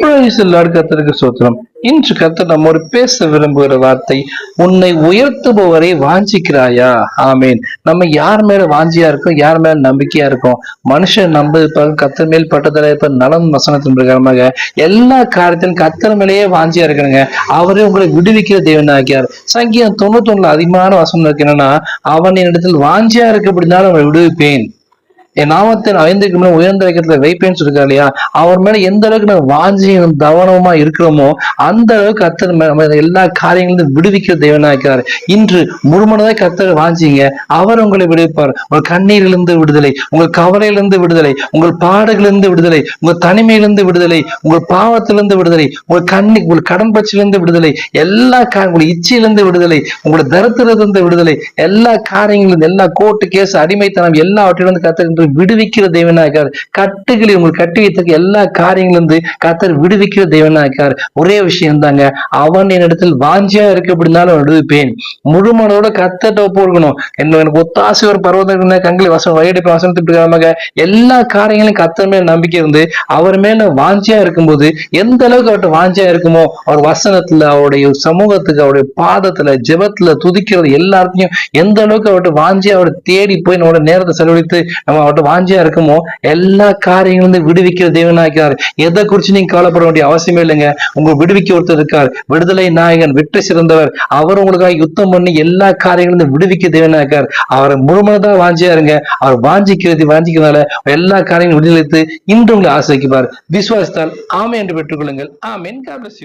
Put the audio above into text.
Praise சோத்திரம். இன்று கத்த நம்மோடு பேச விரும்புகிற வார்த்தை உன்னை உயர்த்துபவரை வாஞ்சிக்கிறாயா? ஆமீன். நம்ம யார் மேல வாஞ்சியா இருக்கோம் யார் மேல நம்பிக்கையா இருக்கோம்? மனுஷன் நம்பது கத்தர் மேல் பட்டதில் இப்ப நலம் வசனத்தின் பிரகாரமாக எல்லா காரியத்திலும் கத்தர் மேலேயே வாஞ்சியா இருக்கிறாங்க. அவரே உங்களை விடுவிக்கிற தேவன் ஆகியார் சங்கீதம் தொண்ணூத்தி ஒண்ணுல அதிகமான வசனம் இருக்கு என்னன்னா அவன் என்னிடத்தில் வாஞ்சியா இருக்க அப்படின்னாலும் அவனை விடுவிப்பேன். என் நாமத்தின் ஐந்துக்கு மேல உயர்ந்த வைக்கிறதுல வைப்பேன்னு சொல்லிருக்காரு இல்லையா? அவர் மேல எந்த அளவுக்கு நம்ம வாஞ்சியும் கவனமா இருக்கிறோமோ அந்த அளவுக்கு கத்தர் நம்ம எல்லா காரியங்களும் விடுவிக்கிற தேவனா இருக்கிறார். இன்று முழுமனதாக கத்தர் வாஞ்சிங்க. அவர் உங்களை விடுவிப்பார். உங்கள் கண்ணீரிலிருந்து விடுதலை உங்கள் கவலையிலிருந்து விடுதலை உங்கள் பாடுகளிலிருந்து விடுதலை உங்கள் தனிமையிலிருந்து விடுதலை உங்கள் பாவத்திலிருந்து விடுதலை உங்கள் கண்ணி உங்கள் கடன் பிரச்சனையிலிருந்து விடுதலை எல்லா கா உங்கள் இச்சையிலிருந்து விடுதலை உங்களோட தரத்திலிருந்து விடுதலை எல்லா காரியங்களிலும் எல்லா கோர்ட்டு கேஸ் அடிமைத்தனம் எல்லாவற்றிலிருந்து கத்தர் உங்களை விடுவிக்கிற தேவனாக்கார் கட்டுகளை உங்களுக்கு கட்டி வைத்த எல்லா காரியங்களிலிருந்து கத்தர் விடுவிக்கிற தேவனாக்கார் ஒரே விஷயம் தாங்க அவன் என்னிடத்தில் வாஞ்சியா இருக்கு அப்படின்னாலும் விடுவிப்பேன். முழுமனோட கத்தட்ட போகணும் என்ன எனக்கு ஒத்தாசி ஒரு பருவதம் கங்களை வசம் வயடிப்பு வசனத்துக்கு பிரகாரமாக எல்லா காரியங்களையும் கத்தர் மேல நம்பிக்கை இருந்து அவர் மேல வாஞ்சியா இருக்கும்போது எந்த அளவுக்கு அவர்கிட்ட வாஞ்சியா இருக்குமோ அவர் வசனத்துல அவருடைய சமூகத்துக்கு அவருடைய பாதத்துல ஜெபத்துல துதிக்கிறது எல்லாத்தையும் எந்த அளவுக்கு அவர்கிட்ட வாஞ்சியா அவரை தேடி போய் நம்மளோட நேரத்தை செலவழித்து நம்ம அவர்கிட்ட வாஞ்சியா இருக்குமோ எல்லா காரியங்களும் விடுவிக்கிற தேவனாக்கிறார் எதை குறிச்சு நீங்க கவலைப்பட வேண்டிய அவசியமே இல்லைங்க. உங்க விடுவிக்க ஒருத்தர் இருக்கார். விடுதலை நாயகன் வெற்றி சிறந்தவர். அவர் உங்களுக்காக யுத்தம் பண்ணி எல்லா காரியங்களும் விடுவிக்க தேவனாக்கார் அவரை முழுமனதா வாஞ்சியா இருங்க. அவர் வாஞ்சிக்கிறது வாஞ்சிக்கிறதுனால எல்லா காரியங்களும் விடுதலைத்து இன்று உங்களை ஆசிரிக்குவார் விசுவாசித்தால் ஆமே என்று பெற்றுக்கொள்ளுங்கள். ஆமேன். God bless